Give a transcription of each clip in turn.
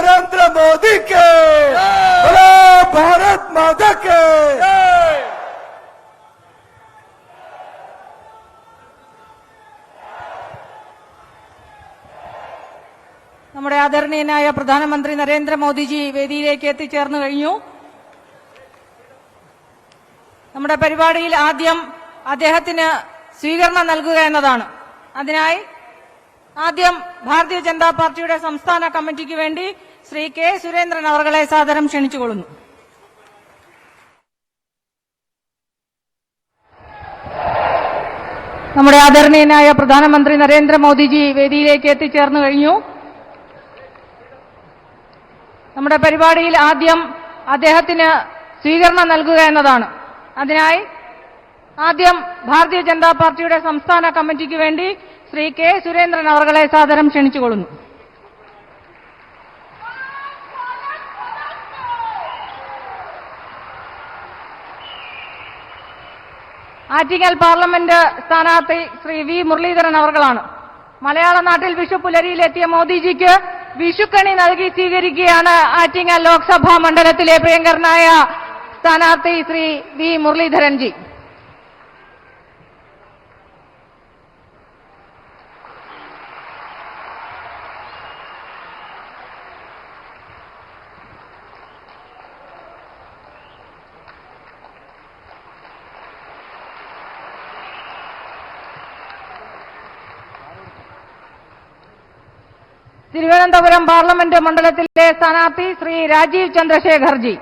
नरेंद्र मोदी के बोलो भारत माता के നമ്മുടെ ആദരണീയനായ പ്രധാനമന്ത്രി നരേന്ദ്രമോദിജി വേദിയിലേക്ക് എത്തിച്ചേർന്നു കഴിഞ്ഞു നമ്മുടെ പരിപാടിയിൽ ആദ്യം അദ്ദേഹത്തിന് സ്വീകരണം നൽകുക എന്നതാണ് അതിനായി ആദ്യം ഭാരതീയ ജനതാ പാർട്ടിയുടെ സംസ്ഥാന കമ്മിറ്റിക്ക് വേണ്ടി ശ്രീ കെ സുരേന്ദ്രൻ അവർകളെ സാദരം ക്ഷണിച്ചുകൊള്ളുന്നു. നമ്മുടെ ആദരണീയനായ പ്രധാനമന്ത്രി നരേന്ദ്രമോദിജി വേദിയിലേക്ക് എത്തിച്ചേർന്നു കഴിഞ്ഞു. നമ്മുടെ പരിപാടിയിൽ ആദ്യം അദ്ദേഹത്തിന് സ്വീകരണം നൽകുക എന്നതാണ്. അതിനായി ആദ്യം ഭാരതീയ ജനതാ പാർട്ടിയുടെ സംസ്ഥാന കമ്മിറ്റിക്ക് വേണ്ടി ശ്രീ കെ സുരേന്ദ്രൻ അവർകളെ സാദരം ക്ഷണിച്ചുകൊള്ളുന്നു. ആറ്റിങ്ങൽ പാർലമെന്റ് സ്ഥാനാർത്ഥി ശ്രീ വി മുരളീധരൻ അവർകളാണ് മലയാള നാട്ടിൽ വിഷു പുലരിയിലെത്തിയ മോദിജിക്ക് വിഷുക്കണി നൽകി സ്വീകരിക്കുകയാണ് ആറ്റിങ്ങൽ ലോക്സഭാ മണ്ഡലത്തിലെ പ്രിയങ്കരനായ സ്ഥാനാർത്ഥി ശ്രീ വി മുരളീധരൻജി. തിരുവനന്തപുരം പാർലമെന്റ് മണ്ഡലത്തിലെ സ്ഥാനാർത്ഥി ശ്രീ രാജീവ് ചന്ദ്രശേഖർജി.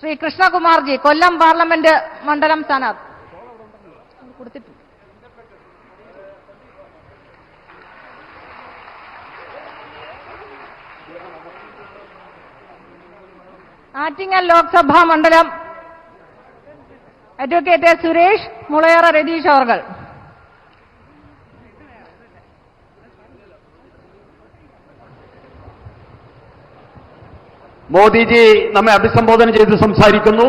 ശ്രീ കൃഷ്ണകുമാർജി കൊല്ലം പാർലമെന്റ് മണ്ഡലം സ്ഥാനാർത്ഥി. ആറ്റിങ്ങൽ ലോക്സഭാ മണ്ഡലം അഡ്വക്കേറ്റ് സുരേഷ് മുളയറ രതീഷ് അവർകൾ. മോദിജി നമ്മെ അഭിസംബോധന ചെയ്ത് സംസാരിക്കുന്നു.